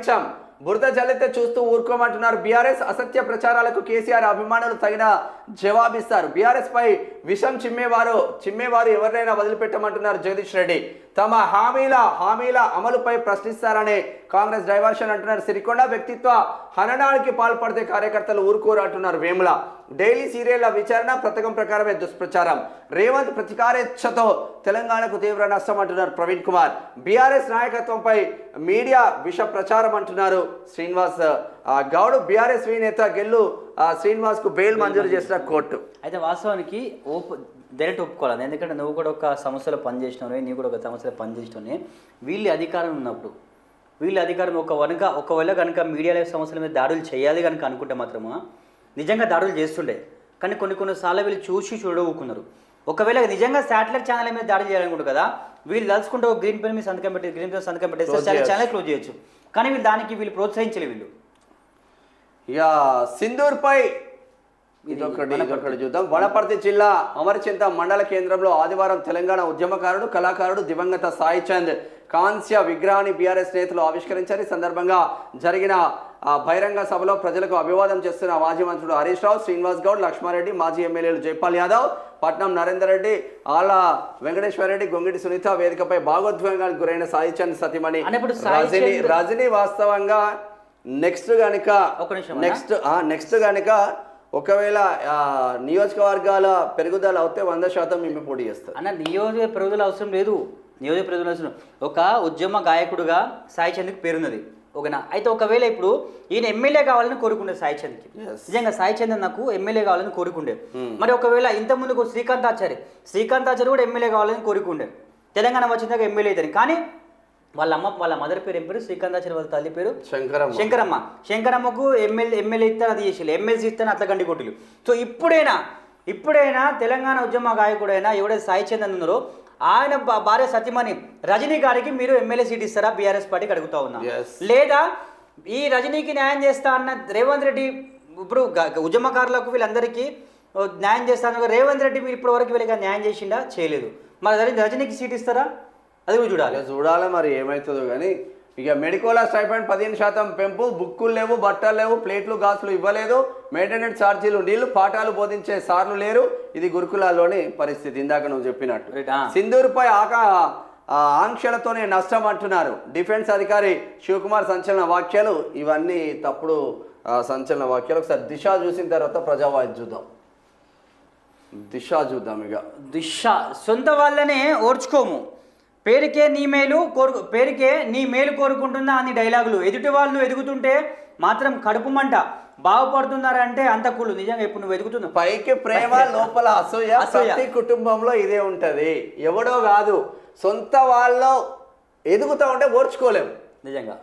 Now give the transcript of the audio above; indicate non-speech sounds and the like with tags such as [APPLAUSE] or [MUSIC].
భరించాం బురద జల్లితే చూస్తూ ఊరుకోమంటున్నారు బీఆర్ఎస్. అసత్య ప్రచారాలకు కేసీఆర్ అభిమానులు తగిన జవాబిస్తారు. బీఆర్ఎస్ పై విషం చిమ్మేవారు చిమ్మేవారు ఎవరినైనా వదిలిపెట్టమంటున్నారు జగదీష్ రెడ్డి. తమ హామీల హామీల అమలుపై ప్రశ్నిస్తారని కాంగ్రెస్ డైవర్షన్ అంటున్నారు. సిరికొండ వ్యక్తిత్వ హననానికి పాల్పడితే కార్యకర్తలు ఊరుకోరు అంటున్నారు వేముల. డైలీ సీరియళ్ళ విచారణ పథకం ప్రకారమే దుష్ప్రచారం. రేవంత్ ప్రతికారేచ్ఛతో తెలంగాణకు తీవ్ర నష్టం అంటున్నారు ప్రవీణ్ కుమార్. బీఆర్ఎస్ నాయకత్వంపై మీడియా విష ప్రచారం అంటున్నారు శ్రీనివాస్ గౌడ్ బీఆర్ఎస్ నేత గెల్లు ఆ, శ్రీనివాస్కు బెయిల్ మంజూరు చేసిన కోర్టు. అయితే వాస్తవానికి ఓపు డైరెక్ట్ ఒప్పుకోవాలి. ఎందుకంటే నువ్వు కూడా ఒక సంస్థలో పనిచేసినవే నీవు కూడా ఒక సంస్థలో పనిచేసినవే వీళ్ళు అధికారం ఉన్నప్పుడు వీళ్ళ అధికారం ఒక వనక ఒకవేళ కనుక మీడియా సంస్థల మీద దాడులు చేయాలి కనుక అనుకుంటే మాత్రమా నిజంగా దాడులు చేస్తుండే. కానీ కొన్ని కొన్నిసార్లు వీళ్ళు చూసి చూడవుకున్నారు ఒకవేళ నిజంగా శాటిలైట్ ఛానల్ మీద దాడి చేయాలనుకుంటారు కదా వీళ్ళు తలుచుకుంటే ఒక గ్రీన్ పెన్ మీద సంతకం పెట్టి గ్రీన్ పెన్ సంతకం పెట్టేస్తే చేయొచ్చు. ఛానల్ క్లోజ్ చేయొచ్చు. కానీ వీళ్ళు దానికి వీళ్ళు ప్రోత్సహించలే వీళ్ళు. ఇక సింధూర్ పై ఇదొకటి ఇదొకటి చూద్దాం. వనపర్తి జిల్లా అమరచింత మండల కేంద్రంలో ఆదివారం తెలంగాణ ఉద్యమకారుడు కళాకారుడు దివంగత సాయి చంద్ కాంస్య విగ్రహాన్ని బీఆర్ఎస్ నేతలు ఆవిష్కరించారు. ఈ సందర్భంగా జరిగిన ఆ, బహిరంగ సభలో ప్రజలకు అభివాదం చేస్తున్న మాజీ మంత్రులు హరీష్ రావు శ్రీనివాస్ గౌడ్ లక్ష్మారెడ్డి మాజీ ఎమ్మెల్యేలు జైపాల్ యాదవ్ పట్నం నరేందర్ రెడ్డి ఆళ్ళ వెంకటేశ్వర రెడ్డి గొంగిడి సునీత వేదికపై భాగోద్వేగానికి గురైన సాయి చంద్ సతీమణి రజని వాస్తవంగా నెక్స్ట్ గనుక ఒక నిమిషం. నెక్స్ట్ నెక్స్ట్ కనుక ఒకవేళ నియోజకవర్గాల పెరుగుదల అవుతే వంద శాతం మేము పోటీ చేస్తారు. అన్న నియోజక పెరుగుదల అవసరం లేదు. నియోజక పెరుగుదల అవసరం. ఒక ఉద్యమ గాయకుడుగా సాయి చంద్కి పేరున్నది. ఓకేనా? అయితే ఒకవేళ ఇప్పుడు ఈయన ఎమ్మెల్యే కావాలని కోరుకుండే సాయి చంద్కి. నిజంగా సాయి చంద్ నాకు ఎమ్మెల్యే కావాలని కోరుకుండే. మరి ఒకవేళ ఇంత ముందుకు శ్రీకాంతాచారి శ్రీకాంతాచారి కూడా ఎమ్మెల్యే కావాలని కోరుకుండే. తెలంగాణ వచ్చిందాక ఎమ్మెల్యే అవుతాను కానీ వాళ్ళ అమ్మ వాళ్ళ మదర్ పేరు ఏం పేరు? శ్రీకాంతాచారి వాళ్ళ తల్లి పేరు? శంకరమ్మ. శంకరమ్మ. శంకరమ్మకు ఎమ్మెల్యే ఎమ్మెల్యే ఇస్తాను అది చేసి ఎమ్మెల్సీ ఇస్తాను అట్లా గండి కొట్టులు సో ఇప్పుడైనా ఇప్పుడైనా తెలంగాణ ఉద్యమ గాయకుడైనా ఎవడైతే సాయి చందన్ ఉన్నారో ఆయన భార్య సత్యమణి రజనీ గారికి మీరు ఎమ్మెల్యే సీట్ ఇస్తారా? బీఆర్ఎస్ పార్టీకి అడుగుతా ఉన్నా. లేదా ఈ రజనీకి న్యాయం చేస్తా అన్న రేవంత్ రెడ్డి ఇప్పుడు ఉద్యమకారులకు వీళ్ళందరికీ న్యాయం చేస్తాను రేవంత్ రెడ్డి మీరు ఇప్పటి వరకు వీళ్ళకి న్యాయం చేసిండా? చేయలేదు. మరి రజనీ రజనీకి సీట్ ఇస్తారా? అది కూడా చూడాలి. చూడాలి మరి ఏమవుతుందో కానీ ఇక మెడికోలా స్టైఫండ్ పదిహేను శాతం పెంపు బుక్కులు లేవు బట్టలు లేవు ప్లేట్లు గాజులు ఇవ్వలేదు మెయింటెనెన్స్ ఛార్జీలు నీళ్ళు పాఠాలు బోధించే సార్లు లేరు. ఇది గురుకులాల్లోని పరిస్థితి. ఇందాక నువ్వు చెప్పినట్టు. Ah. సింధూరుపై ఆకా ఆంక్షలతోనే నష్టం అంటున్నారు. డిఫెన్స్ అధికారి శివకుమార్ సంచలన వాక్యాలు ఇవన్నీ తప్పుడు సంచలన వాక్యాలు ఒకసారి దిశ చూసిన తర్వాత ప్రజావాయి చూద్దాం. దిశ చూద్దాం ఇక. దిశ సొంత వాళ్ళనే ఓర్చుకోము. పేరుకే నీ మేలు కోరు పేరుకే నీ మేలు కోరుకుంటున్నా అని డైలాగులు. ఎదుటి వాళ్ళు ఎదుగుతుంటే మాత్రం కడుపు మంట. బాగుపడుతున్నారంటే అంత కూలు. నిజంగా ఇప్పుడు నువ్వు ఎదుగుతున్నావు పైకి ప్రేమ [LAUGHS] లోపల అసూయ. ప్రతి కుటుంబంలో ఇదే ఉంటది. ఎవడో కాదు. సొంత వాళ్ళు ఎదుగుతా ఉంటే ఓర్చుకోలేం. నిజంగా.